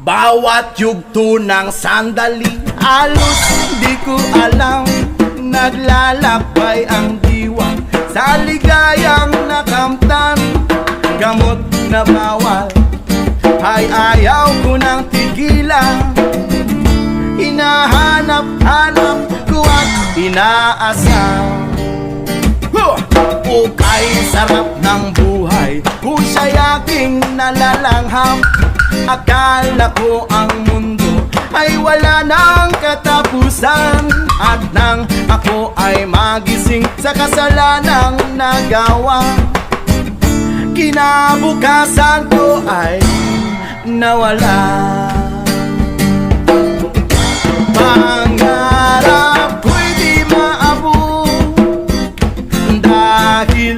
Bawat yugto ng sandali Alos di ko alam. Naglalakbay ang diwa Sa ligayang nakamtan. Gamot na bawal Ay ayaw ko nang tigilan. Hinahanap-hanap ko at inaasam! Ukay sarap ng buhay Kung siya'y aking nalalangham Akala ko ang mundo ay wala ng katapusan. At nang ako ay magising sa kasalanang nagawa Kinabukasan ko ay nawala. Pangarap ko'y di maabot Dahil